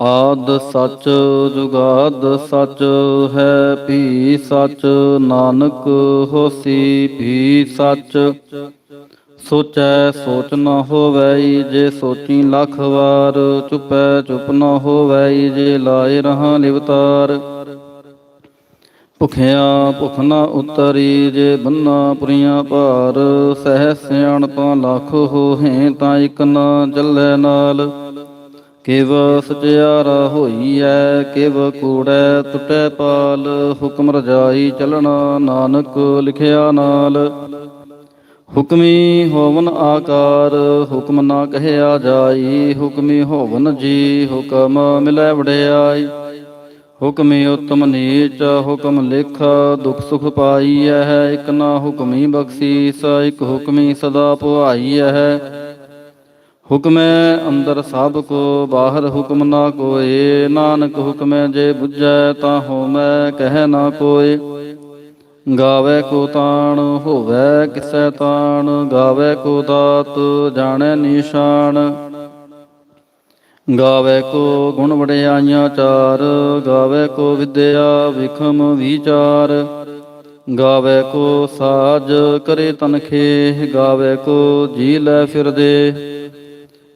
ਆਦ ਸੱਚ ਜੁਗਾਦ ਸੱਚ ਹੈ, ਭੀ ਸਚ ਨਾਨਕ ਹੋਸੀ, ਭੀ ਸੱਚ। ਸੋਚੈ ਸੋਚ ਨ ਹੋਵੈ ਜੇ ਸੋਚੀ ਲੱਖ ਵਾਰ, ਚੁਪੈ ਚੁਪ ਨ ਹੋਵੈ ਜੇ ਲਾਏ ਰਹਾ ਲਿਵਤਾਰ। ਭੁਖਿਆ ਭੁਖ ਨ ਉਤਰੀ ਜੇ ਬੰਨਾ ਪੁਰੀਆਂ ਭਾਰ, ਸਹਿ ਸਿਆਣ ਤਾਂ ਲੱਖ ਹੋਹੇ ਤਾਂ ਇਕ ਨ ਚੱਲੈ ਨਾਲ। ਕਿਵ ਸਚਿਆਰਾ ਹੋਈਐ, ਕਿਵ ਕੂੜੈ ਟੁਟੈ ਪਾਲ, ਹੁਕਮ ਰਜਾਈ ਚਲਣਾ ਨਾਨਕ ਲਿਖਿਆ ਨਾਲ। ਹੁਕਮੀ ਹੋਵਨ ਆਕਾਰ, ਹੁਕਮ ਨਾ ਕਹਿਆ ਜਾਈ, ਹੁਕਮੀ ਹੋਵਨ ਜੀ, ਹੁਕਮ ਮਿਲੈ ਵਡਿਆਈ। ਹੁਕਮੀ ਉਤਮ ਨੀਚ, ਹੁਕਮ ਲਿਖ, ਦੁਖ ਸੁਖ ਪਾਈਐ ਹੈ ਇਕ ਨਾ ਹੁਕਮੀ ਬਖਸ਼ੀਸ, ਇਕ ਹੁਕਮੀ ਸਦਾ ਪੁਆਈਐ ਹੈ ਹੁਕਮੈ ਅੰਦਰ ਸਭ ਕੋ, ਬਾਹਰ ਹੁਕਮ ਨਾ ਕੋਏ। ਨਾਨਕ ਹੁਕਮੈ ਜੇ ਬੁਝੈ ਤਾਂ ਹੋਮੈ, ਕਹਿ ਨਾ ਕੋਏ। ਗਾਵੇ ਕੋ ਤਾਣ, ਹੋਵੇ ਕਿਸੈ ਤਾਣ। ਗਾਵੇ ਕੋ ਦਾਤ, ਜਾਣੈ ਨਿਸ਼ਾਨ। ਗਾਵੇ ਕੋ ਗੁਣ ਵਡਿਆਈਆਂ ਚਾਰ। ਗਾਵੇ ਕੋ ਵਿਦਿਆ ਵਿਖਮ ਵਿਚਾਰ। ਗਾਵੇ ਕੋ ਸਾਜ ਕਰੇ ਤਨਖੇ ਗਾਵੇ ਕੋ ਜੀ ਲੈ ਫਿਰਦੇ।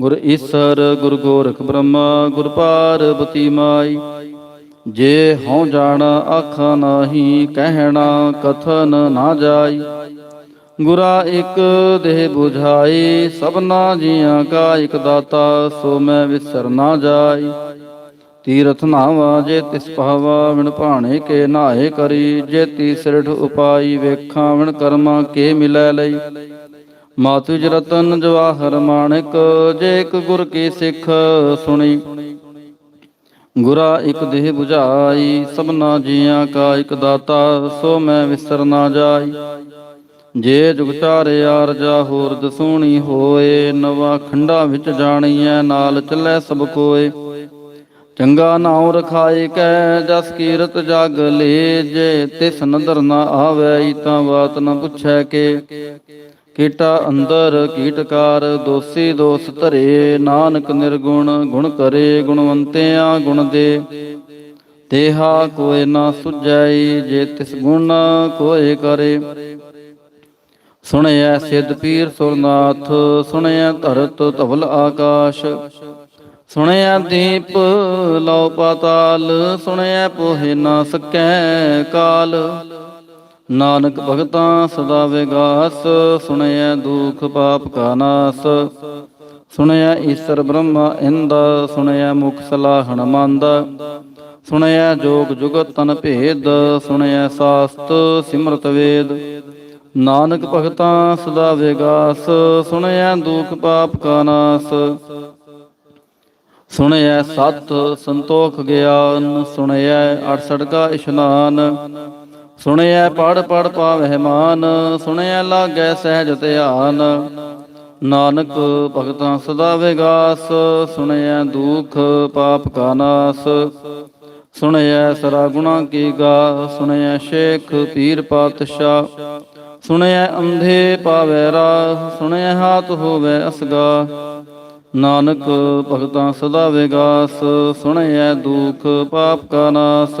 ਗੁਰ ਈਸਰ, ਗੁਰ ਗੋਰਖ ਬ੍ਰਹਮਾ, ਗੁਰ ਪਾਰਬਤੀ ਮਾਈ। ਜੇ ਹਉ ਜਾਣ ਆਖਾ ਨਾਹੀ, ਕਹਿਣਾ, ਕਥਨ ਨਾ ਜਾਈ। ਗੁਰਾ ਇੱਕ ਦੇਹ 부ਝਾਈ ਸਭਨਾ ਜੀਆਂ ਕਾ ਇਕ ਦਾਤਾ, ਸੋ ਮੈਂ ਵਿਸਰ ਨਾ ਜਾਈ। ਤੀਰਥ ਨਾਵਾ, ਜੇ ਤਿਸ ਪਾਵਾ ਵਿਣ ਭਾਣੇ ਕੇ ਨਾਏ ਕਰੀ। ਜੇ ਤੀ ਸਿਰਠ ਉਪਾਈ, ਵੇਖਾਂ ਵਿਣ ਕਰਮਾ ਕੇ ਮਿਲੈ ਲਈ। ਮਾਤੁਜ ਰਤਨ ਜਵਾਹਰ ਮਾਣਿਕ, ਜੇ ਇੱਕ ਗੁਰ ਕੀ ਸਿੱਖ ਸੁਣੀ। ਗੁਰਾ ਇੱਕ ਦੇਹ 부ਝਾਈ ਸਭਨਾ ਜੀਆਂ ਕਾ ਇੱਕ ਦਾਤਾ, ਸੋ ਮੈਂ ਵਿਸਰ ਨਾ ਜਾਈ। ਜੇ ਜੁਗ ਚਾਰਿਆ ਹੋਰ ਦਸੂਣੀ ਹੋਏ, ਨਵਾ ਖੰਡਾ ਵਿੱਚ ਜਾਣੀਐ, ਨਾਲ ਚੱਲੇ ਸਭ ਕੋਏ। ਚੰਗਾ ਨਾਉ ਰਖਾਏ ਕੈ, ਜਸ ਕੀਰਤ ਜਗ ਲੇ, ਜੇ ਤਿਸ ਨਦਰ ਨਾ ਆਵੈ ਤਾਂ ਬਾਤ ਨਾ ਪੁੱਛੈ ਕੇ। ਕੀਟਾ ਅੰਦਰ ਕੀਟਕਾਰ, ਦੋਸੀ ਦੋਸ ਧਰੇ, ਨਾਨਕ ਨਿਰਗੁਣ, ਗੁਣ ਕਰੇ, ਗੁਣਵੰਤਿਆਂ ਗੁਣ ਦੇ। ਤੇਹਾ ਕੋਇ ਨਾ ਸੁਝਾਈ, ਜੇ ਤਿਸ ਗੁਣ ਕੋਇ ਕਰੇ। ਸੁਣਿਆ ਸਿੱਧ ਪੀਰ ਸੁਰਨਾਥ, ਸੁਣਿਐ ਧਰਤ ਧਵਲ ਆਕਾਸ਼। ਸੁਣਿਆ ਦੀਪ ਲਉ ਪਾਤਾਲ ਸੁਣਿਆ ਪੋਹਿ ਨਾ ਸਕੈ ਕਾਲ। ਨਾਨਕ ਭਗਤਾਂ ਸਦਾ ਵਿਗਾਸ, ਸੁਣਿਐ ਦੁਖ ਪਾਪ ਕਾ ਨਾਸ। ਸੁਣਿਐ ਈਸਰ ਬ੍ਰਹਮਾ ਇੰਦ ਸੁਣਿਆ ਮੁਖ ਸਲਾਹਣ ਮੰਦ। ਸੁਣਿਆ ਜੋਗ ਜੁਗਤ ਤਨ ਭੇਦ ਸੁਣਿਆ ਸਾਸਤ ਸਿਮਰਤ ਵੇਦ। ਨਾਨਕ ਭਗਤਾਂ ਸਦਾ ਵਿਗਾਸ ਸੁਣਿਆ ਦੁਖ ਪਾਪ ਕਾ ਨਾਸ। ਸੁਣਿਆ ਸਤ ਸੰਤੋਖ ਗਿਆਨ ਸੁਣਿਆ ਅੜਸੜ ਕਾ ਇਸ਼ਨਾਨ। ਸੁਣਿਆ ਪੜ ਪੜ ਪਾਵਹਿ ਮਾਨ ਸੁਣਿਆ ਲਾਗੈ ਸਹਿਜ ਧਿਆਨ। ਨਾਨਕ ਭਗਤਾਂ ਸਦਾ ਵਿਗਾਸ ਸੁਣਿਆ ਦੁਖ ਪਾਪ ਕਾ ਨਾਸ। ਸੁਣਿਆ ਸਰਾ ਗੁਣਾ ਕੀ ਗਾ ਸੁਣਿਆ ਸ਼ੇਖ ਪੀਰ ਪਾਤਸ਼ਾਹ। ਸੁਣਿਆ ਅੰਧੇ ਪਾਵੈ ਰਾਹ ਸੁਣਿਆ ਹਾਥ ਹੋਵੇ ਅਸਗਾ। ਨਾਨਕ ਭਗਤਾਂ ਸਦਾ ਵਿਗਾਸ ਸੁਣਿਆ ਦੁਖ ਪਾਪ ਕਾ ਨਾਸ।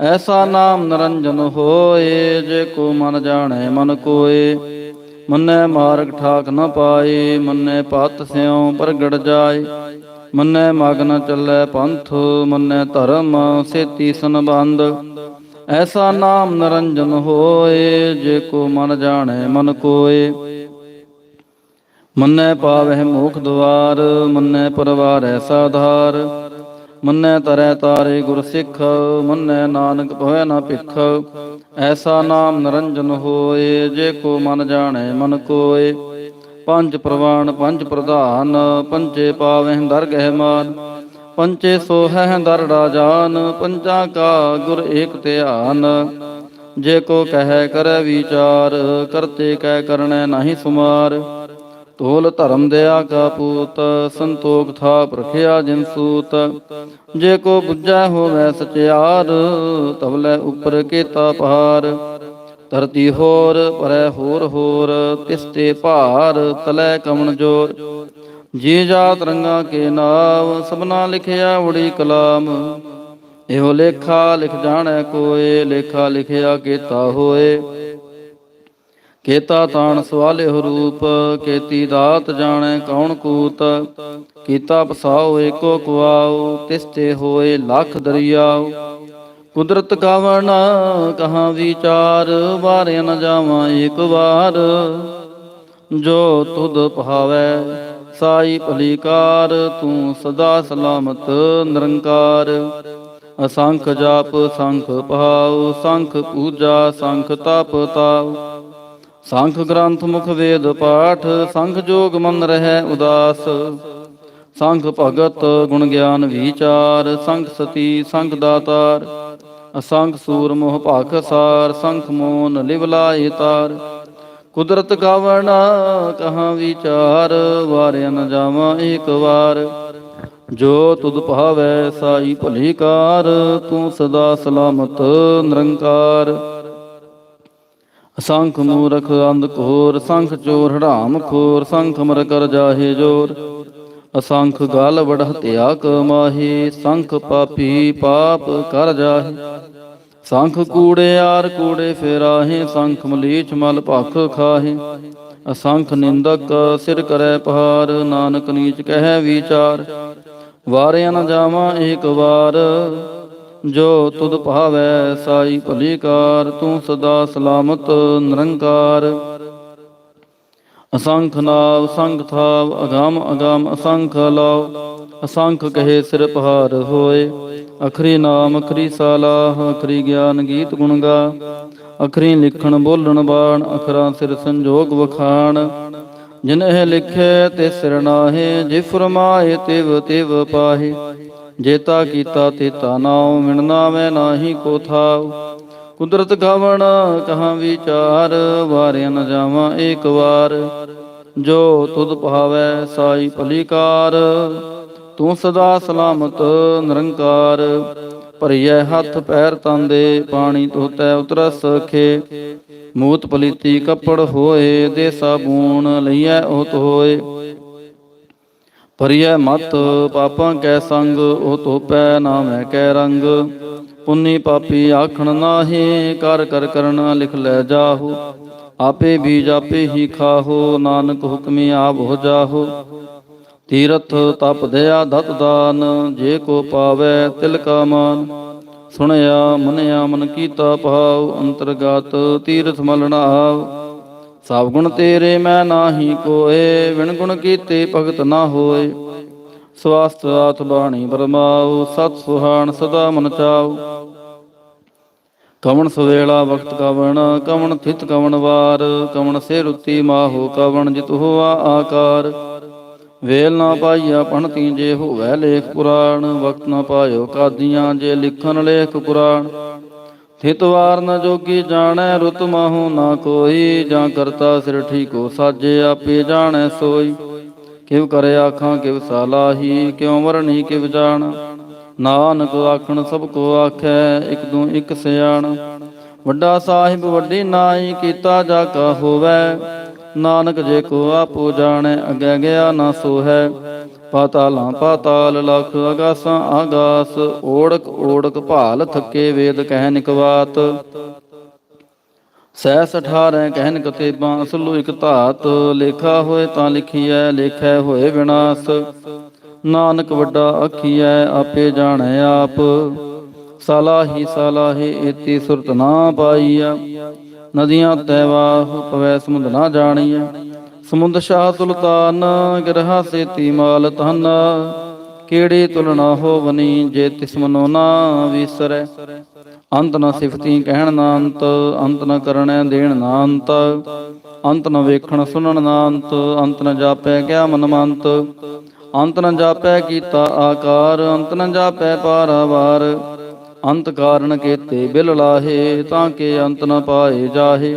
ਐਸਾ ਨਾਮ ਨਰੰਜਨ ਹੋਏ, ਜੇ ਕੋ ਮਨ ਜਾਣੈ ਮਨ ਕੋਏ। ਮੰਨੈ ਮਾਰਗ ਠਾਕ ਨ ਪਾਏ, ਮੰਨੈ ਪਤ ਸਿਉ ਪ੍ਰਗੜ ਜਾਏ। ਮੰਨੈ ਮਗ ਨ ਚੱਲੈ ਪੰਥ, ਮੰਨੈ ਧਰਮ ਸੇਤੀ ਸੰਬੰਧ। ਐਸਾ ਨਾਮ ਨਰੰਜਨ ਹੋਏ, ਜੇ ਕੋ ਮਨ ਜਾਣੈ ਮਨ ਕੋਏ। ਮੰਨੈ ਪਾਵਹਿ ਮੋਖ ਦਵਾਰ ਮੰਨੈ ਪਰਵਾਰੈ ਸਾਧਾਰ। ਮੰਨੈ ਤਰੈ ਤਾਰੇ ਗੁਰ ਸਿੱਖ, ਮੰਨੈ ਨਾਨਕ ਭਵੈ ਨਾ ਭਿਖ। ਐਸਾ ਨਾਮ ਨਰੰਜਨ ਹੋਏ, ਜੇ ਕੋ ਮਨ ਜਾਣੈ ਮਨ ਕੋਏ। ਪੰਜ ਪ੍ਰਵਾਨ ਪੰਜ ਪ੍ਰਧਾਨ ਪੰਚੇ ਪਾਵਹਿ ਦਰਗਹਿ ਮਾਨ। ਪੰਚੇ ਸੋਹੈ ਦਰ ਰਾਜਾਨ ਪੰਜਾ ਕਾ ਗੁਰ ਏਕ ਧਿਆਨ। ਜੇ ਕੋ ਕਹੈ ਕਰੈ ਵਿਚਾਰ, ਕਰਤੇ ਕੈ ਕਰਣੈ ਨਾਹੀ ਸੁਮਾਰ। ਤੋਲ ਧਰਮ ਦਿਆ ਕਾ ਪੂਤ, ਸੰਤੋਖ ਥਾਪ ਰਖਿਆ ਜਿਨ ਸੂਤ। ਜੇ ਕੋ ਬੁੱਝੈ ਹੋਵੇ ਸਚਿਆਰ ਤਵਲੇ ਉਪਰ ਕੇਤਾ ਪਹਾਰ ਧਰਤੀ ਹੋਰ, ਪਰੈ ਹੋਰ ਹੋਰ ਤਿਸਤੇ ਭਾਰ ਤਲੈ ਕਮਣ ਜੋਰ। ਜੀ ਜਾਤ ਰੰਗਾ ਕੇ ਨਾਮ ਸਭਨਾ ਲਿਖਿਆ ਉੜੀ ਕਲਾਮ। ਇਹੋ ਲੇਖਾ ਲਿਖ ਜਾਣੈ ਕੋਏ, ਲੇਖਾ ਲਿਖਿਆ ਕੀਤਾ ਹੋਏ। ਕੇਤਾ ਤਾਣ ਸਵਾਲਿਹੁ ਰੂਪ, ਕੇਤੀ ਦਾਤ ਜਾਣੈ ਕੌਣ ਕੂਤ, ਕੀਤਾ ਪਸਾਉ ਏਕੋ ਕੁਆਉ ਤਿਸਤੇ ਹੋਏ ਲੱਖ ਦਰਿਆਉ। ਕੁਦਰਤ ਕਾਵਣ ਕਹਾਂ ਵਿਚਾਰ, ਵਾਰਿਆ ਨ ਜਾਵਾਂ ਏਕ ਵਾਰ। ਜੋ ਤੁਧ ਭਾਵੈ, ਸਾਈ ਭਲੀਕਾਰ, ਤੂੰ ਸਦਾ ਸਲਾਮਤ ਨਿਰੰਕਾਰ। ਅਸੰਖ ਜਾਪ, ਸੰਖ ਭਾਉ, ਸੰਖ ਪੂਜਾ, ਸੰਖ ਤਪ ਤਾਉ। ਸੰਖ ਗ੍ਰੰਥ ਮੁਖ ਵੇਦ ਪਾਠ, ਸੰਖ ਜੋਗ ਮਨ ਰਹਿ ਉਦਾਸ। ਸੰਖ ਭਗਤ ਗੁਣ ਗਿਆਨ ਵਿਚਾਰ, ਸੰਖ ਸਤੀ, ਸੰਖ ਦਾਤਾਰ। ਅਸੰਖ ਸੂਰ ਮੋਹ ਭਾਖ ਸਾਰ, ਸੰਖ ਮੋਨ ਲਿਵ ਤਾਰ। ਕੁਦਰਤ ਗਾਵਣ ਕਹਾਂ ਵਿਚਾਰ, ਵਾਰਿਆ ਨ ਜਾਵਾਂ ਏਕ ਵਾਰ। ਜੋ ਤੁਧ ਭਾਵੈ ਸਾਈ ਭਲੀ ਕਾਰ, ਤੂੰ ਸਦਾ ਸਲਾਮਤ ਨਿਰੰਕਾਰ। ਅਸੰਖ ਮੂਰਖ ਅੰਧ ਘੋਰ, ਸੰਖ ਚੋਰ, ਹੜਾਮ ਖੋਰ, ਸੰਖ ਮਰ ਕਰ ਜਾਹੇ ਜੋਰ। ਅਸੰਖ ਗਲ ਵੜ ਹਤਿਆ ਕਮਾਹੀ ਸੰਖ ਪਾਪੀ ਪਾਪ ਕਰ ਜਾਹੇ। ਸੰਖ ਕੂੜੇ ਆਰ ਕੂੜੇ ਫੇਰਾਹੇ, ਸੰਖ ਮਲੀਚ ਮਲ ਭਖ ਖਾਹੇ। ਅਸੰਖ ਨਿੰਦਕ ਸਿਰ ਕਰੈ ਪਹਾਰ, ਨਾਨਕ ਨੀਚ ਕਹਿ ਵਿਚਾਰ। ਵਾਰਿਆ ਨ ਜਾਵਾਂ ਏਕ ਵਾਰ ਜੋ ਤੁਧ ਭਾਵੈ ਸਾਈ ਭਲੀ ਕਾਰ ਤੂੰ ਸਦਾ ਸਲਾਮਤ, ਨਿਰੰਕਾਰ। ਅਸੰਖ ਨਾਵ, ਸੰਖ ਥਾਵ, ਅਗਾਮ ਅਗਾਮ, ਅਸੰਖ ਲਾਵ ਅਸੰਖ ਕਹੇ ਸਿਰ ਪਹਾਰ ਹੋਏ। ਅਖਰੀ ਨਾਮ, ਅਖਰੀ ਸਾਲਾਹ, ਅਖਰੀ ਗਿਆਨ ਗੀਤ ਗੁਣ ਗਾ। ਅਖਰੀ ਲਿਖਣ ਬੋਲਣ ਬਾਣ, ਅਖਰਾਂ ਸਿਰ ਸੰਜੋਗ ਵਖਾਣ। ਜਿਨ ਇਹ ਲਿਖੇ, ਤੇ ਸਿਰ ਨਾਹੇ ਜੇ ਫਰਮਾਏ ਤਿਵ ਤਿਵ ਪਾਹੇ। ਜੇਤਾ ਕੀਤਾ ਤੇਤਾ ਨਾਉ ਮਿਣਨਾ ਮੈਂ ਨਾਹੀ ਕੋ ਥਾਉ। ਕੁਦਰਤ ਗਾਵਣ ਕਹਾਂ ਵਿਚਾਰ, ਵਾਰਿਆ ਨ ਜਾਵਾਂ ਏਕ ਵਾਰ। ਜੋ ਤੁਧ ਭਾਵੈ ਸਾਈ ਭਲੀਕਾਰ, ਤੂੰ ਸਦਾ ਸਲਾਮਤ ਨਿਰੰਕਾਰ। ਭਰੀਐ ਹੱਥ ਪੈਰ ਤੰਦੇ, ਪਾਣੀ ਧੋਤੈ ਉਤਰਸ ਖੇ ਮੂਤ ਪਲੀਤੀ ਕੱਪੜ ਹੋਏ ਦੇ ਸਾਬੂਨ ਲਈਐ ਉਹ ਹੋਏ। ਭਰੀਐ ਮਤ, ਪਾਪਾਂ ਕੈ ਸੰਗ, ਉਹ ਧੋਪੈ ਨਾਮੈ ਕੈ ਰੰਗ। ਪੁੰਨੀ ਪਾਪੀ ਆਖਣ ਨਾਹੀ, ਕਰ ਕਰ ਕਰਨਾ ਲਿਖ ਲੈ ਜਾਹੋ। ਆਪੇ ਬੀਜ ਆਪੇ ਹੀ ਖਾਹੋ, ਨਾਨਕ ਹੁਕਮੀ ਆਪ ਹੋ ਜਾਹੋ। ਤੀਰਥ ਤਪ ਦਇਆ ਦਤ ਦਾਨ, ਜੇ ਕੋ ਪਾਵੈ ਤਿਲ ਕਾ ਮਾਨ। ਸੁਣਿਆ, ਮਨਿਆ, ਮਨ ਕੀਤਾ ਭਾਉ, ਅੰਤਰਗਤ ਤੀਰਥ ਮਲਣਾ ਆਵ। ਸਭ ਗੁਣ ਤੇਰੇ ਮੈਂ ਨਾਹੀ ਕੋਏ ਵਿਣ ਗੁਣ ਕੀਤੇ ਭਗਤ ਨਾ ਹੋਏ। ਸਵਾਸਤ ਆਤ ਬਾਣੀ ਬਰਮਾਉ, ਸਤ ਸੁਹਾਣ ਸਦਾ ਮਨ ਚਾਉ। ਕਵਣ ਸਵੇਲਾ ਵਕਤ ਕਵਣ ਕਵਣ ਥਿਤ ਕਵਣ ਵਾਰ, ਕਵਣ ਸੇ ਰੁੱਤੀ ਮਾਹੋ ਕਵਣ ਜਿਤ ਹੋਆ ਆਕਾਰ। ਵੇਲ ਨਾ ਪਾਈਆ ਪਣਤੀ ਜੇ ਹੋਵੈ ਲੇਖ ਪੁਰਾਣ, ਵਕਤ ਨਾ ਪਾਇਓ ਕਾਦੀਆਂ ਜੇ ਲਿਖਣ ਲੇਖ ਪੁਰਾਣ ਥਿਤ ਵਾਰ ਨ ਜੋਗੀ ਜਾਣੈ, ਰੁਤ ਮਾਹੂ ਨਾ ਕੋਈ, ਜਾਂ ਕਰਤਾ ਸਿਰ ਠੀਕੋ ਸਾਜੇ, ਆਪੇ ਜਾਣੈ ਸੋਈ। ਕਿਵ ਕਰੇ ਆਖਾਂ, ਕਿਵ ਸਾਲਾਹੀ ਕਿਉ ਵਰਣੀ, ਕਿਵ ਜਾਣ। ਨਾਨਕ ਆਖਣ, ਸਭ ਕੋ ਆਖੈ, ਇਕ ਦੂ ਇਕ ਸਿਆਣ। ਵੱਡਾ ਸਾਹਿਬ ਵੱਡੀ ਨਾਈ ਕੀਤਾ ਜਾ ਕਾ ਹੋਵੈ। ਨਾਨਕ ਜੇ ਕੋ ਆਪੋ ਜਾਣੈ, ਅਗੈ ਗਿਆ ਨਾ ਸੋਹੈ। ਪਾਤਾਲਾਂ ਪਾਤਾਲ ਲਖ ਅਗਾਸਾਂ ਆਗਾਸ ਓੜਕ ਓੜਕ ਭਾਲ ਥੱਕੇ ਵੇਦ ਕਹਿ ਨਿਕਵਾਤ। ਸਹਿਸ 18 ਕਹਿਨ ਕਤੇਬਾਂ ਅਸਲੂ ਇਕ ਧਾਤ, ਲੇਖਾ ਹੋਏ ਤਾਂ ਲਿਖੀਐ, ਲੇਖੈ ਹੋਏ ਵਿਨਾਸ਼। ਨਾਨਕ ਵੱਡਾ ਅਖੀਐ ਆਪੇ ਜਾਣੈ ਆਪ। ਸਲਾਹੀ ਸਲਾਹੇ ਏਤੀ ਸੁਰਤ ਨਾ ਪਾਈਆ ਨਦੀਆਂ ਤੈਵਾਹ ਪਵੈ ਸਮੁੰਦ ਨਾ ਜਾਣੀਐ। ਸਮੁੰਦ ਸ਼ਾਹ ਸੁਲਤਾਨ ਗਰਹਾ ਸੇਤੀ ਮਾਲ ਤਨ ਕਿਹੜੀ ਤੁਲਨਾ ਹੋਵਨੀ ਜੇ ਤਿਸ ਮਨੋ ਨਾ ਵਿਸਰੈ? ਅੰਤ ਨ ਸਿਫਤੀ ਕਹਿਣ ਨਾ ਅੰਤ ਅੰਤ ਨ ਕਰਣੈ ਦੇਣ ਨਾ ਅੰਤ ਅੰਤ ਨ ਵੇਖਣ ਸੁਣਨ ਨਾ ਅੰਤ ਅੰਤ ਨ ਜਾਪੈ ਕਿਆ ਮਨ ਮੰਤ ਅੰਤ ਨ ਜਾਪੈ ਕੀਤਾ ਆਕਾਰ, ਅੰਤ ਨ ਜਾਪੈ ਪਾਰਾਵਾਰ, ਅੰਤ ਕਾਰਨ ਕੇਤੇ ਬਿਲ ਲਾਹੇ, ਤਾਂ ਕੇ ਅੰਤ ਨ ਪਾਏ ਜਾਹੇ।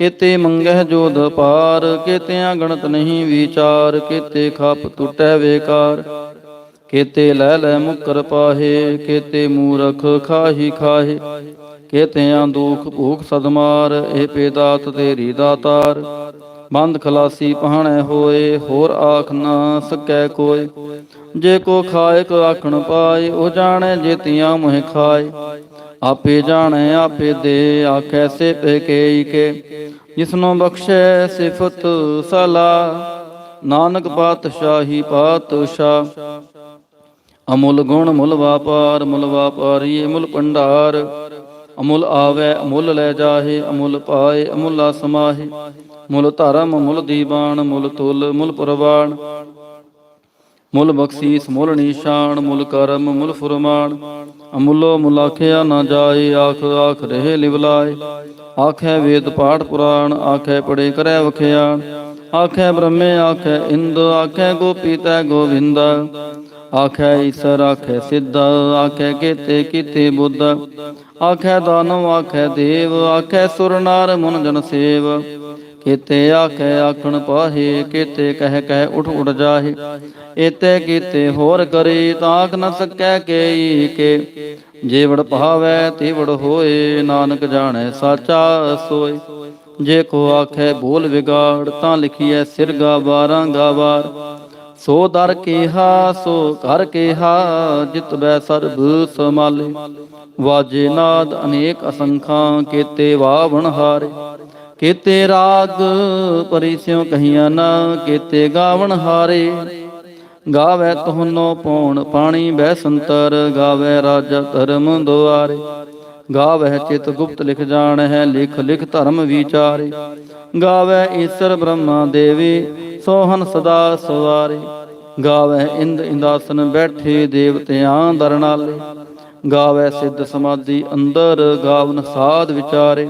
ਕੀਤੇ ਮੰਗਹਿ ਜੋਧ ਪਾਰ ਕੀਤਿਆਂ ਗਣਤ ਨਹੀਂ ਵਿਚਾਰ, ਕੀਤੇ ਖਪ ਟੁੱਟੈ ਵੇਕਾਰ ਕੀਤੇ ਲੈ ਲੈ ਮੁਕਰ ਪਾਹੇ, ਕੀਤੇ ਮੂਰਖ ਖਾਹੀ ਖਾਹੇ। ਕੀਤਿਆਂ ਦੁਖ ਭੂਖ ਸਦਮਾਰ, ਇਹ ਪੇਦਾਤ ਤੇਰੀ ਦਾਤਾਰ। ਬੰਦ ਖਲਾਸੀ ਪਹਾਣੈ ਹੋਏ, ਹੋਰ ਆਖ ਨਾ ਸਕੈ ਕੋਏ। ਜੇ ਕੋ ਖਾਏ ਆਖਣ ਪਾਏ, ਉਹ ਜਾਣੈ ਜੇਤੀਆਂ ਮੋਹਿ ਖਾਏ। ਆਪੇ ਜਾਣੈ, ਆਪੇ ਦੇ, ਆਖੈ ਸੇ ਪੇ ਕੇਈ ਕੇ ਜਿਸਨੂੰ ਬਖਸ਼ੈ ਸਿਫਤ ਸਲਾ, ਨਾਨਕ ਪਾਤਸ਼ਾਹੀ ਪਾਤਸ਼ਾਹ। ਅਮੁੱਲ ਗੁਣ ਮੁੱਲ ਵਾਪਾਰ, ਮੁੱਲ ਵਾਪਾਰੀਏ ਮੁੱਲ ਭੰਡਾਰ। ਅਮੁੱਲ ਆਵੇ, ਅਮੁੱਲ ਲੈ ਜਾਹੇ, ਅਮੁੱਲ ਪਾਏ, ਅਮੁੱਲਾ ਸਮਾਹੇ। ਮੁੱਲ ਧਰਮ, ਮੁੱਲ ਦੀਵਾਨ, ਮੁੱਲ ਤੁਲ, ਮੁੱਲ ਪ੍ਰਵਾਨ। ਮੁੱਲ ਬਖਸ਼ੀਸ, ਮੁੱਲ ਨਿਸ਼ਾਨ, ਮੁੱਲ ਕਰਮ, ਮੁੱਲ ਫਰਮਾਨ। ਅਮੁੱਲੋ ਮੁਲਾਖਿਆ ਨਾ ਜਾਏ, ਆਖ ਆਖ ਰਹੇ ਲਿਵਲਾਏ। ਆਖੇ ਵੇਦ ਪਾਠ ਪੁਰਾਣ, ਆਖੇ ਪੜੇ ਕਰੈ ਵਖਿਆਣ। ਆਖੇ ਬ੍ਰਹਮੇ, ਆਖੇ ਇੰਦ, ਆਖੇ ਗੋਪੀ ਤੈ ਗੋਵਿੰਦ। ਆਖੇ ਈਸਰ, ਆਖੇ ਸਿੱਧ, ਆਖੇ ਕੀਤੇ ਕੀਤੇ ਬੁੱਧ। ਆਖੇ ਦਾਨਵ, ਆਖੇ ਦੇਵ, ਆਖੇ ਸੁਰ ਨਾਰ ਮਨ ਜਨ ਸੇਵ। ਕੀਤੇ ਆਖੇ ਆਖਣ ਪਾਹੇ, ਕੀਤੇ ਕਹਿ ਕਹਿ ਉਠ ਉੜ ਜਾਹੇ। ਏਤੇ ਕੀਤੇ ਹੋਰ ਕਰੇ ਤਾਂ ਨ ਸਕੈ ਕੇਈ ਕੇ। ਜੇ ਭਾਵੈ ਤੇ ਹੋਏ, ਨਾਨਕ ਜਾਣੈ ਸਾਚਾ ਸੋਏ। ਜੇ ਕੋ ਆਖੇ ਬੋਲ ਵਿਗਾੜ, ਤਾਂ ਲਿਖੀਐ ਸਿਰ ਗਾ ਬਾਰਾਂ ਗਾਵਾਰ ਸੋ ਦਰ ਕੇਹਾ, ਸੋ ਘਰ ਕੇਹਾ, ਜਿਤ ਬੈ ਸਰਬ ਸਮਾਲੇ। ਵਾਜੇ ਨਾਦ ਅਨੇਕ ਅਸੰਖਾਂ, ਕੀਤੇ ਵਾਵਣ ਹਾਰੇ। ਕੀਤੇ ਰਾਗ ਪਰਿਸਿਉ ਕਹੀਆਂ ਨਾ ਕੀਤੇ ਗਾਵਣ ਹਾਰੇ। ਗਾਵੇ ਤੁਹਾਨੋ ਪੌਣ ਪਾਣੀ ਬੈ ਸੰਤਰ ਗਾਵੇ ਰਾਜਾ ਧਰਮ ਦੁਆਰੇ। ਗਾਵੇ ਚਿਤ ਗੁਪਤ ਲਿਖ ਜਾਣ ਹੈ ਲਿਖ ਲਿਖ ਧਰਮ ਵਿਚਾਰੇ। ਗਾਵੇ ਈਸ਼ਰ ਬ੍ਰਹਮਾ ਦੇਵੀ ਸੋਹਨ ਸਦਾ ਸਵਾਰੇ। ਗਾਵੇ ਇੰਦ ਇੰਦਾਸਨ ਬੈਠੇ ਦੇਵਤਿਆਂ ਦਰਨਾਲੇ ਗਾਵੇ ਸਿੱਧ ਸਮਾਧੀ ਅੰਦਰ, ਗਾਵਨ ਸਾਧ ਵਿਚਾਰੇ।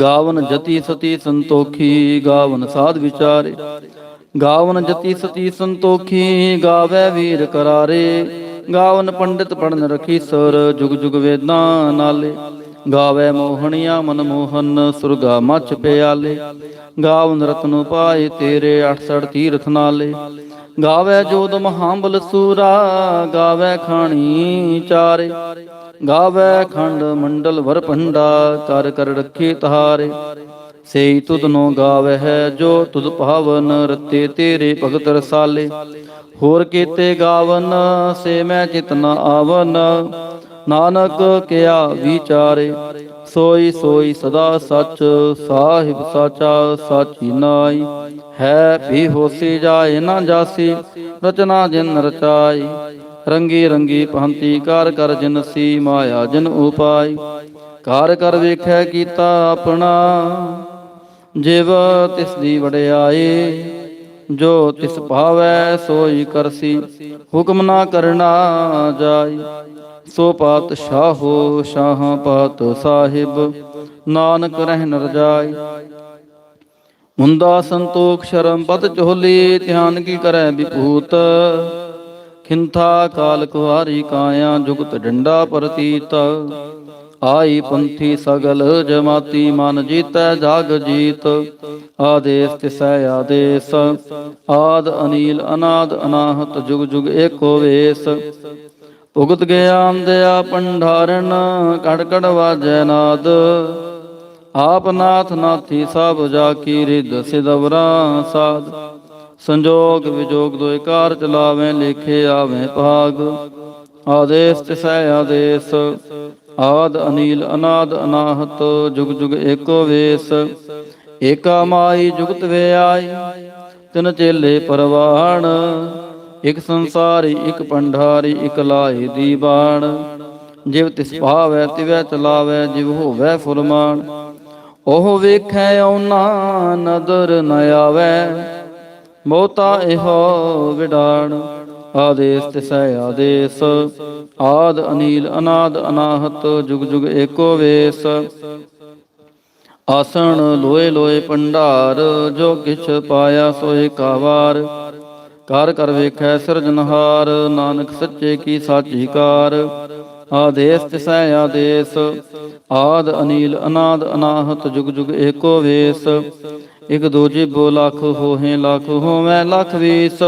ਗਾਵਨ ਜਤੀ ਸਤੀ ਸੰਤੋਖੀ, ਗਾਵਨ ਸਾਧ ਵਿਚਾਰੇ। ਗਾਵਨ ਜਤੀ ਸਤੀ ਸੰਤੋਖੀ, ਗਾਵੇ ਵੀਰ ਕਰਾਰੇ। ਗਾਵਨ ਪੰਡਿਤ ਪੜਨ ਰਖੀ ਸੁਰ, ਜੁਗ ਜੁਗ ਵੇਦਾਂ ਨਾਲੇ। ਗਾਵੇ ਮੋਹਣੀਆਂ ਮਨ ਮੋਹਨ, ਸੁਰਗਾ ਮੱਚ ਪਿਆਲੇ। ਗਾਵਨ ਰਤਨ ਪਾਏ ਤੇਰੇ 68 ਤੀਰਥ ਨਾਲੇ। ਗਾਵੇ ਜੋਦ ਮਹਾਬਲ ਸੂਰਾ, ਗਾਵੇ ਖਾਣੀ ਚਾਰੇ। ਗਾਵੇ ਖੰਡ ਮੰਡਲ ਵਰ ਭੰਡਾ, ਕਰ ਕਰ ਰੱਖੇ ਤਹਾਰੇ। ਸੇਈ ਤੁਧ ਨੋ ਗਾਵੇ ਹੈ ਜੋ ਤੁਧ ਭਾਵਨ, ਰਤੇ ਤੇਰੇ ਭਗਤ ਰਸਾਲੇ। ਹੋਰ ਕੀਤੇ ਗਾਵਨ, ਸੇ ਮੈਂ ਚਿਤ ਨ ਆਵਨ। ਨਾਨਕ ਕਿਆ ਵਿਚਾਰੇ। ਸੋਈ ਸੋਈ ਸਦਾ ਸੱਚ, ਸਾਹਿਬ ਸਾਚਾ ਸਾਚੀ ਨਾਈ। ਹੈ ਵੀ ਹੋਸੀ ਜਾਏ ਨਾ ਜਾਸੀ, ਰਚਨਾ ਜਿਨ ਰਚਾਈ। ਰੰਗੀ ਰੰਗੀ ਪੰਤੀ ਕਰ ਕਰ ਜਿਨਸੀ ਮਾਇਆ ਜਿਨ ਉਪਾਈ। ਕਾਰ ਕਰ ਵੇਖੈ ਕੀਤਾ ਆਪਣਾ, ਜਿਵ ਤਿਸ ਦੀ ਵਡਿਆਈ। ਜੋ ਤਿਸ ਭਾਵੈ ਸੋਈ ਕਰਸੀ, ਹੁਕਮ ਨਾ ਕਰਨਾ ਜਾਈ। ਸੋ ਪਾਤਸ਼ਾਹੋ ਸ਼ਾਹ ਪਾਤ ਸਾਹਿਬ, ਨਾਨਕ ਰਹਿ ਨਰ ਰਜਾਈ ਮੁੰਦਾ ਸੰਤੋਖ ਸ਼ਰਮ ਪਤ ਚੋਲੀ ਧਿਆਨ ਕੀ ਕਰੈ ਵਿਭੂਤ। ਖਿੰਥਾ ਕਾਲ ਕੁਹਾਰੀ ਕਾਇਆ ਜੁਗਤ ਡੰਡਾ ਪ੍ਰਤੀਤ। ਆਈ ਪੰਥੀ ਸਗਲ ਜਮਾਤੀ ਮਨ ਜੀਤੈ ਜਾਗ ਜੀਤ। ਆਦੇਸ ਤਿਸੈ ਆਦੇਸ, ਆਦ ਅਨੀਲ ਅਨਾਦ ਅਨਾਹਤ ਜੁਗ ਜੁਗ ਏਕੋ ਵੇਸ। ਭੁਗਤ ਗਿਆਨ ਦਿਆ ਪੰਡਾਰਨ ਕੜ ਵਾਜੈ ਨਾਦ। ਆਪ ਨਾਥ ਨਾਥੀ ਸਭ ਜਾ ਕੀ ਰਿਦ ਸਿਦਵਰਾ ਸਾਧ। ਸੰਜੋਗ ਵਿਜੋਗ ਦੋਇ ਕਾਰ ਚਲਾਵੇਂ, ਲੇਖੇ ਆਵੇਂ ਭਾਗ। ਆਦੇਸ ਤਿਸੈ ਆਦੇਸ, ਆਦ ਅਨੀਲ ਅਨਾਦ ਅਨਾਹਤ, ਜੁਗ ਜੁਗ ਏਕੋ ਵੇਸ। ਏਕਾ ਮਾਈ ਜੁਗਤ ਵੇ ਆਈ ਤਿਨ ਚੇਲੇ ਪਰਵਾਣ। ਇਕ ਸੰਸਾਰੀ ਇਕ ਪੰਡਾਰੀ ਇਕ ਲਾਏ ਦੀ ਬਾਣ। ਜਿਵ ਤਿਸ ਭਾਵੈ, ਤਿਵੈ ਚਲਾਵੈ, ਜਿਵ ਹੋਵੈ ਫੁਰਮਾਨ। ਉਹ ਵੇਖੈ ਔਨਾ ਨਦਰ ਨ ਆਵੈ ਮੋਤਾ ਇਹੋ ਵਿਡਾਣ। ਆਦੇਸ ਤਿਸੈ, ਆਦੇਸ। ਆਦ ਅਨੀਲ, ਅਨਾਦ ਅਨਾਹਤ, ਜੁਗ ਜੁਗ ਏਕੋ ਵੇਸ। ਆਸਣ ਲੋਏ ਲੋਏ ਪੰਡਾਰ ਜੋ ਕਿਛ ਪਾਇਆ ਸੋਏ ਕਾਵਾਰ। ਕਰ ਕਰ ਵੇਖੈ ਸਿਰਜਨਹਾਰ ਨਾਨਕ ਸੱਚੇ ਕੀ ਸਾਚੀ ਕਾਰ। ਆਦੇਸ ਤਿਸੈ ਆਦੇਸ, ਆਦ ਅਨੀਲ, ਅਨਾਦ ਅਨਾਹਤ, ਜੁਗ ਜੁਗ ਏਕੋ ਵੇਸ। ਇਕ ਦੂਜੇ ਬੋ ਲੱਖ ਹੋਹੇ ਲੱਖ, ਹੋਵੇਂ ਲੱਖ ਵੀਸ।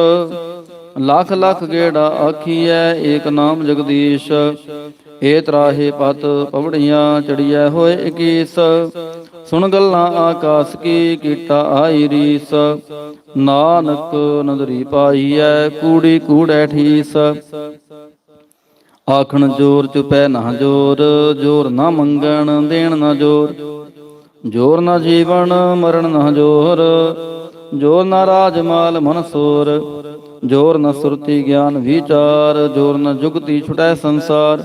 ਲੱਖ ਲੱਖ ਗੇੜਾ ਆਖੀਐ, ਏਕ ਨਾਮ ਜਗਦੀਸ਼। ਏ ਤਰਾਹੇ ਪਤ ਪਵੜੀਆਂ ਚੜੀਐ ਹੋਏ 21 ਸੁਣ ਗੱਲਾਂ ਆਕਾਸ ਕੀ ਕੀਟਾ ਆਈ ਰੀਸ। ਨਾਨਕ ਨਦਰੀ ਪਾਈਐ ਕੂੜੀ ਕੂੜੈ ਠੀਸ। ਆਖਣ ਜੋਰ ਚੁਪੈ ਨਾ ਜੋਰ ਜੋਰ ਨਾ ਮੰਗਣ ਦੇਣ ਨਾ ਜੋਰ। ਜੋਰ ਨਾ ਜੀਵਨ ਮਰਨ ਨਾ ਜੋਰ ਜੋਰ ਨਾ ਰਾਜ ਮਾਲ ਮਨ ਸੋਰ। ਜੋਰ ਨਾ ਸੁਰਤੀ ਗਿਆਨ ਵਿਚਾਰ, ਜੋਰ ਨਾ ਜੁਗਤੀ ਛੁਟੈ ਸੰਸਾਰ।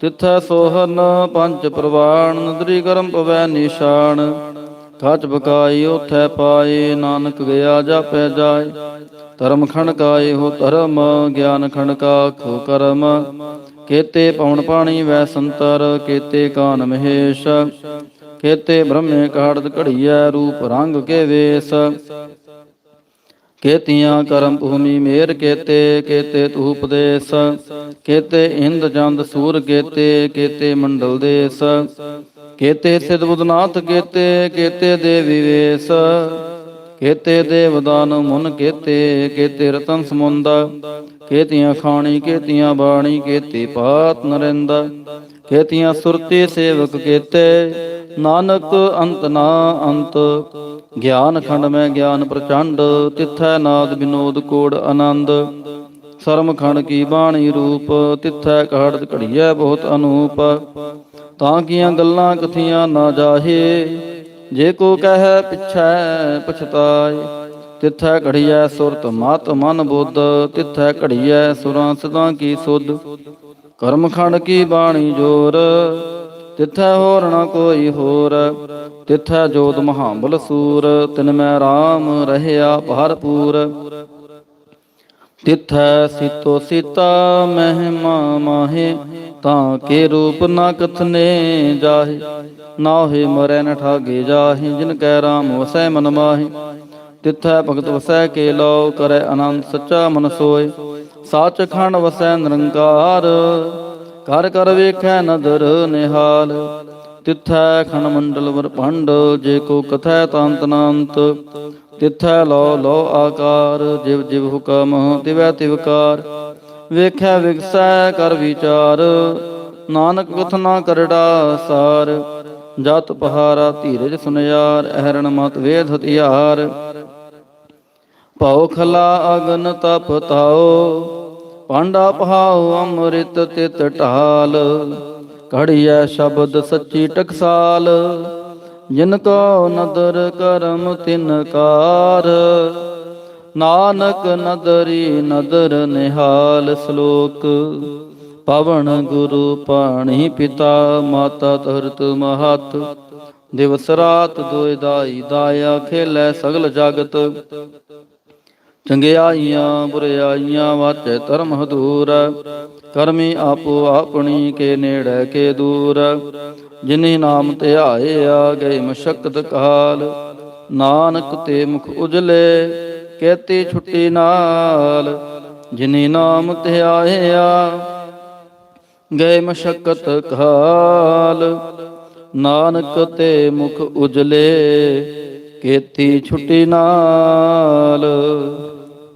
ਤਿਥੈ ਸੋਹਨ, ਪੰਜ ਪ੍ਰਵਾਣ, ਨਦਰੀ ਕਰਮ ਪਵੈ ਨਿਸ਼ਾਨ। ਕਾਚ ਬਕਾਈ ਉਥੈ ਪਾਏ, ਨਾਨਕ ਗਿਆ ਜਾਪੈ ਜਾਏ। ਧਰਮ ਖਣਕਾਏ ਹੋ ਧਰਮ, ਗਿਆਨ ਖਣਕਾ ਖੋ ਕਰਮ। ਕੇਤੇ ਪਵਨ ਪਾਣੀ ਵੈ ਸੰਤਰ, ਕੇਤੇ ਕਾਨ ਮਹੇਸ਼। ਕੇਤੇ ਬ੍ਰਹਮੇ ਕਾੜਦ ਘੜੀਐ, ਰੂਪ ਰੰਗ ਕੇ ਵੇਸ। ਕੇਤੀਆਂ ਕਰਮ ਭੂਮੀ ਮੇਰ ਕੇਤੇ ਕੇਤੇ ਤੂ ਉਪਦੇਸ। ਕੇਤੇ ਇੰਦ ਜੰਦ ਸੂਰ ਕੇਤੇ ਕੇਤੇ ਮੰਡਲ ਦੇਸ। ਕੇਤੇ ਸਿਧ ਬੁਧਨਾਥ ਕੇਤੇ ਕੇਤੇ ਦੇਵੀ ਵੇਸ ਕੇਤੇ ਦੇਵਦਾਨ ਮੁਨ ਕੇਤੇ ਕੇਤੇ ਰਤਨ ਸਮੁੰਦ। ਕੇਤੀਆਂ ਖਾਣੀ, ਕੇਤੀਆਂ ਬਾਣੀ, ਕੇਤੇ ਪਾਤ ਨਰਿੰਦ। ਕੇਤੀਆਂ ਸੁਰਤੀ ਸੇਵਕ ਕੇਤੇ ਨਾਨਕ ਅੰਤ ਨਾ ਅੰਤ, ਗਿਆਨ ਖੰਡ ਮੈਂ ਗਿਆਨ ਪ੍ਰਚੰਡ, ਤਿੱਥੈ ਨਾਦ ਬਿਨੋਦ ਕੋੜ ਆਨੰਦ। ਸਰਮ ਖੰਡ ਕੀ ਬਾਣੀ ਰੂਪ, ਤਿੱਥੈ ਕਹੜਤ ਘੜੀਐ ਬਹੁਤ ਅਨੂਪ। ਤਾਂ ਕੀਆਂ ਗੱਲਾਂ ਕਥੀਆਂ ਨਾ ਜਾਹੇ, ਜੇ ਕੋ ਕਹੈ ਪਿਛੈ ਪਛਤਾਏ। ਤਿੱਥੈ ਘੜੀਐ ਸੁਰਤ ਮਤ ਮਨ ਬੁੱਧ, ਤਿੱਥੈ ਘੜੀਐ ਸੁਰਾਂ ਸਦਾ ਕੀ ਸੁਧ। ਕਰਮ ਖੰਡ ਕੀ ਬਾਣੀ ਜੋਰ ਤਿਥੈ ਹੋਰ ਨ ਕੋਈ ਹੋਰ। ਤਿਥੈ ਜੋਤ ਮਹਾਂਬਲ ਸੂਰ, ਤਿਨ ਮੈਂ RAM ਰਹਿਆ ਭਰਪੂਰ। ਤਿਥੈ ਸੀਤੋ ਸੀਤਾ ਮਹਿਮਾ ਮਾਹੇ, ਤਾਂ ਕੇ ਰੂਪ ਨਾ ਕਥਨੇ ਜਾਹੇ। ਨਾਹੇ ਮਰੈ ਨ ਠਾਗੇ ਜਾਹੇ, ਜਿਨ ਕੈ ਰਾਮ ਵਸੈ ਮਨ ਮਾਹੇ। ਤਿਥੈ ਭਗਤ ਵਸੈ ਕੇ ਲੋ ਕਰੈ ਅਨੰਦ ਸੱਚਾ ਮਨ ਸੋਏ ਸਾਚ ਖੰਡ ਵਸੈ ਨਿਰੰਕਾਰ। ਕਰ ਕਰ ਵੇਖੈ ਨਦਰ ਨਿਹਾਲ, ਤਿਥੈ ਖੰਡ ਮੰਡਲ ਵਰਪੰਡ ਜੇ ਕੋ ਕਥੈ ਤੰਤ ਨਾੰਤ, ਤਿਥੈ ਲੋ ਲੋ ਆਕਾਰ, ਜਿਵ ਜਿਵ ਹੁਕਮ ਤਿਵੈ ਤਿਵਕਾਰ ਵੇਖੈ ਵਿਗਸੈ ਕਰ ਵਿਚਾਰ, ਨਾਨਕ ਕਥਨਾ ਕਰੜਾ ਸਾਰ ਜਤ ਪਹਾਰਾ ਧੀਰਜ ਸੁਨਿਆਰ, ਅਹਰਣ ਮਤ ਵੇਦ ਹਥਿਆਰ, ਭਉ ਖਲਾ ਅਗਨ ਤਪ ਤਾਓ ਭਾਂਡਾ ਪਹਾਉ ਅੰਮ੍ਰਿਤ ਤਿਤ ਢਾਲ, ਘੜੀਐ ਸ਼ਬਦ ਸੱਚੀ ਟਕਸਾਲ। ਜਿਨ ਕੋ ਨਦਰ ਕਰਮ ਤਿਨ ਕਾਰ, ਨਾਨਕ ਨਦਰੀ ਨਦਰ ਨਿਹਾਲ ਸ਼ਲੋਕ। ਪਵਨ ਗੁਰੂ ਪਾਣੀ ਪਿਤਾ, ਮਾਤਾ ਧਰਤ ਮਹਤ। ਦਿਵਸ ਰਾਤ ਦੋਇ ਦਾਈ ਦਾਇਆ ਖੇਲੇ ਸਗਲ ਜਗਤ। ਚੰਗਿਆਈਆਂ, ਬੁਰਿਆਈਆਂ ਵਾਚੈ ਧਰਮ ਹਦੂਰ। ਕਰਮੀ ਆਪੋ ਆਪਣੀ ਕੇ ਨੇੜੇ ਕੇ ਦੂਰ। ਜਿਨਿ ਨਾਮ ਧਿਆਏ ਆ, ਗਏ ਮਸ਼ਕਤ ਕਾਲ। ਨਾਨਕ ਤੇ ਮੁਖ ਉਜਲੇ, ਕਹਤੀ ਛੁੱਟੀ ਨਾਲ। ਜਿਨਿ ਨਾਮ ਧਿਆਏ ਆ, ਗਏ ਮਸ਼ਕਤ ਕਾਲ। ਨਾਨਕ ਤੇ ਮੁਖ ਉਜਲੇ ਕੀਤੀ ਛੁੱਟੀ ਨਾਲ।